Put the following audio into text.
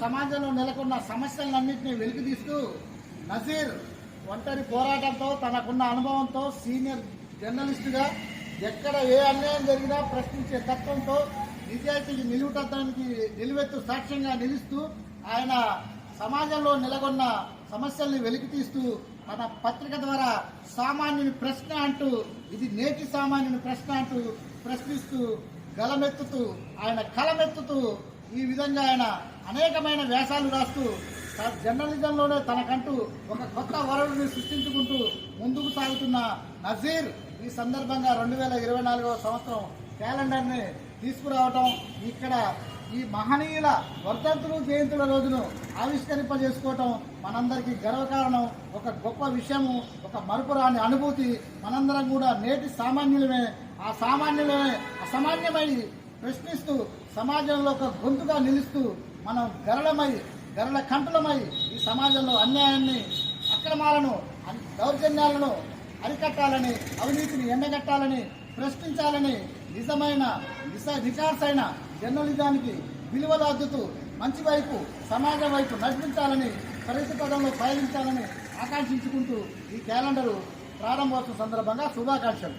సమాజంలో నెలకొన్న సమస్యలన్నింటినీ వెలికితీస్తూ నజీర్ ఒంటరి పోరాటంతో తనకున్న అనుభవంతో సీనియర్ జర్నలిస్టుగా ఎక్కడ ఏ అన్యాయం జరిగినా ప్రశ్నించే తత్వంతో నిజాయితీకి నిలువుటత్వానికి నిలువెత్తు సాక్ష్యంగా నిలుస్తూ ఆయన సమాజంలో నెలకొన్న సమస్యల్ని వెలికితీస్తూ తన పత్రిక ద్వారా సామాన్యుని ప్రశ్న అంటూ ఇది నేటి సామాన్యుని ప్రశ్న అంటూ ప్రశ్నిస్తూ గలమెత్తుతూ ఆయన కలమెత్తుతూ ఈ విధంగా ఆయన అనేకమైన వ్యాసాలు రాస్తూ జర్నలిజంలోనే తనకంటూ ఒక కొత్త వరడుని సృష్టించుకుంటూ ముందుకు సాగుతున్న నజీర్ ఈ సందర్భంగా రెండు వేల ఇరవై నాలుగవ సంవత్సరం క్యాలెండర్ని తీసుకురావటం ఇక్కడ ఈ మహనీయుల వర్ధంతులు జయంతుల రోజును ఆవిష్కరింపజేసుకోవటం మనందరికీ గర్వకారణం. ఒక గొప్ప విషయము ఒక మరుపురాని అనుభూతి మనందరం కూడా నేటి సామాన్యులమే. ఆ సామాన్యులమే అసామాన్యమై ప్రశ్నిస్తూ సమాజంలో ఒక గొంతుగా నిలుస్తూ మనం గరళమై గరళ కంఠులమై ఈ సమాజంలో అన్యాయాన్ని అక్రమాలను దౌర్జన్యాలను అరికట్టాలని అవినీతిని ఎండగట్టాలని ప్రశ్నించాలని నిజమైన నిజ నికార్సైన జర్నలిజానికి విలువలద్దుతూ మంచి వైపు సమాజం వైపు నడిపించాలని ప్రగతి పదంలో పయనించాలని ఆకాంక్షించుకుంటూ ఈ క్యాలెండరు ప్రారంభోత్సవం సందర్భంగా శుభాకాంక్షలు.